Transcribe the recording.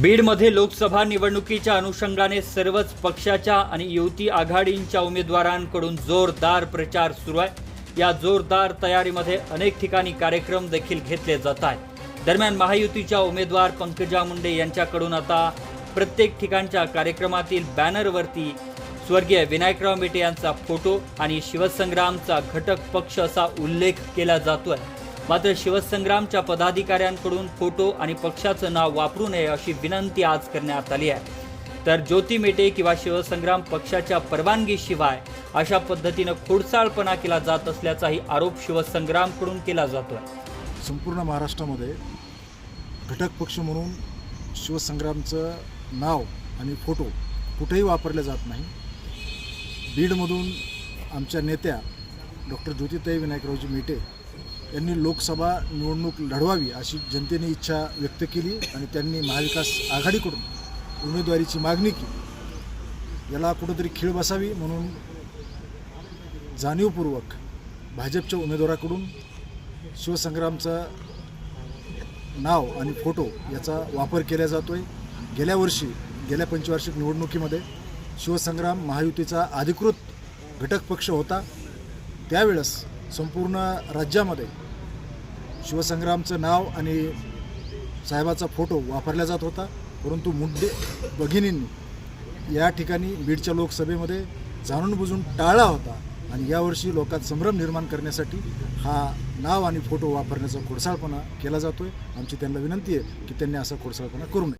बीडमध्ये लोकसभा निवडणुकीच्या अनुषंगाने सर्वच पक्षाच्या आणि युती आघाडींच्या उमेदवारांकडून जोरदार प्रचार सुरू आहे. या जोरदार तयारीमध्ये अनेक ठिकाणी कार्यक्रम देखील घेतले जात आहेत. दरम्यान महायुतीच्या उमेदवार पंकजा मुंडे यांच्याकडून आता प्रत्येक ठिकाणच्या कार्यक्रमातील बॅनरवरती स्वर्गीय विनायकराव मेटे यांचा फोटो आणि शिवसंग्रामचा घटक पक्ष असा उल्लेख केला जातोय. मात्र शिवसंग्रामच्या पदाधिकाऱ्यांकडून फोटो आणि पक्षाचं नाव वापरू नये अशी विनंती आज करण्यात आली आहे. तर ज्योती मेटे किंवा शिवसंग्राम पक्षाच्या परवानगीशिवाय अशा पद्धतीनं खोडसाळपणा केला जात असल्याचाही आरोप शिवसंग्रामकडून केला जातो संपूर्ण महाराष्ट्रामध्ये घटक पक्ष म्हणून शिवसंग्रामचं नाव आणि फोटो कुठेही वापरले जात नाही. बीडमधून आमच्या नेत्या डॉक्टर ज्योतिताई विनायकरावजी मेटे यांनी लोकसभा निवडणूक लढवावी अशी जनतेने इच्छा व्यक्त केली आणि त्यांनी महाविकास आघाडीकडून उमेदवारीची मागणी केली. याला कुठंतरी खीळ बसावी म्हणून जाणीवपूर्वक भाजपच्या उमेदवाराकडून शिवसंग्रामचं नाव आणि फोटो याचा वापर केला जातो आहे गेल्या वर्षी गेल्या पंचवार्षिक निवडणुकीमध्ये शिवसंग्राम महायुतीचा अधिकृत घटक पक्ष होता. त्यावेळेस संपूर्ण राज्यामध्ये शिवसंग्रामचं नाव आणि साहेबाचा फोटो वापरला जात होता. परंतु मुंडे भगिनींनी या ठिकाणी बीडच्या लोकसभेमध्ये जाणून बुजून टाळला होता आणि यावर्षी लोकात संभ्रम निर्माण करण्यासाठी हा नाव आणि फोटो वापरण्याचा खोडसाळपणा केला जातोय. आमची त्यांना विनंती आहे की त्यांनी असा खोडसाळपणा करू नये.